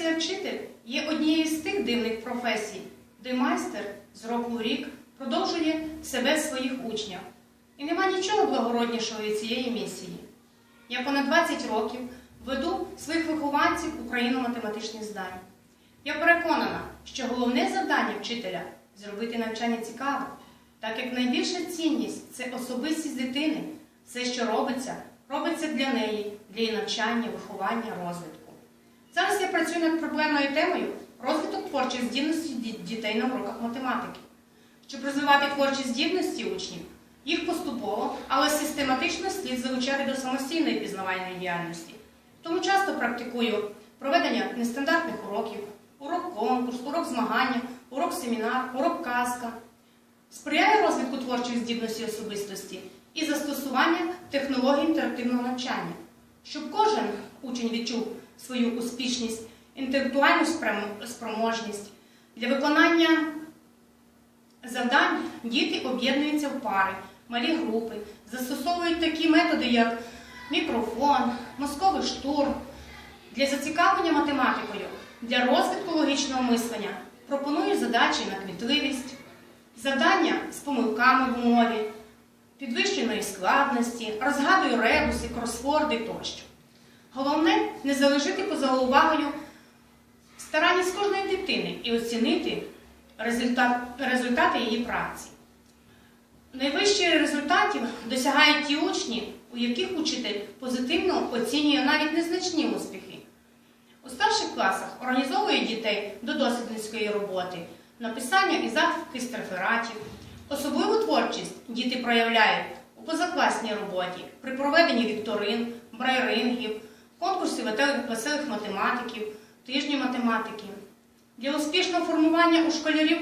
Професія вчитель є однією з тих дивних професій, де майстер з року в рік продовжує себе в своїх учнях. І нема нічого благороднішого від цієї місії. Я понад 20 років веду своїх вихованців Україно-математичних здань. Я переконана, що головне завдання вчителя зробити навчання цікавим, так як найбільша цінність це особистість дитини, все, що робиться, робиться для неї, для її навчання, виховання, розвитку. Зараз я працюю над проблемною темою розвиток творчих здібностей дітей на уроках математики. Щоб розвивати творчі здібності учнів, їх поступово, але систематично слід залучати до самостійної пізнавальної діяльності. Тому часто практикую проведення нестандартних уроків, урок конкурс, урок змагання, урок семінар, урок казка. Сприяє розвитку творчих здібностей особистості і застосування технологій інтерактивного навчання, щоб кожен учень відчув свою успішність, інтелектуальну спроможність для виконання завдань діти об'єднуються в пари, малі групи, застосовують такі методи, як мікрофон, мозковий штурм. Для зацікавлення математикою, для розвитку логічного мислення пропоную задачі на кмітливість, завдання з помилками в умові, підвищеної складності, розгадую ребуси, кросворди тощо. Головне не залишити поза увагою старанність кожної дитини і оцінити результат, результати її праці. Найвищих результатів досягають ті учні, у яких учитель позитивно оцінює навіть незначні успіхи. У старших класах організовують дітей до дослідницької роботи, написання і захист рефератів. Особливу творчість діти проявляють у позакласній роботі при проведенні вікторин, брайрингів, конкурсів веселих- математиків, тижні математики. Для успішного формування у школярів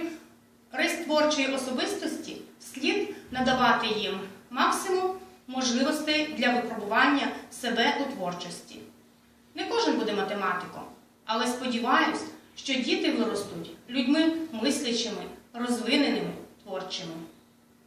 рис творчої особистості слід надавати їм максимум можливостей для випробування себе у творчості. Не кожен буде математиком, але сподіваюсь, що діти виростуть людьми мислячими, розвиненими.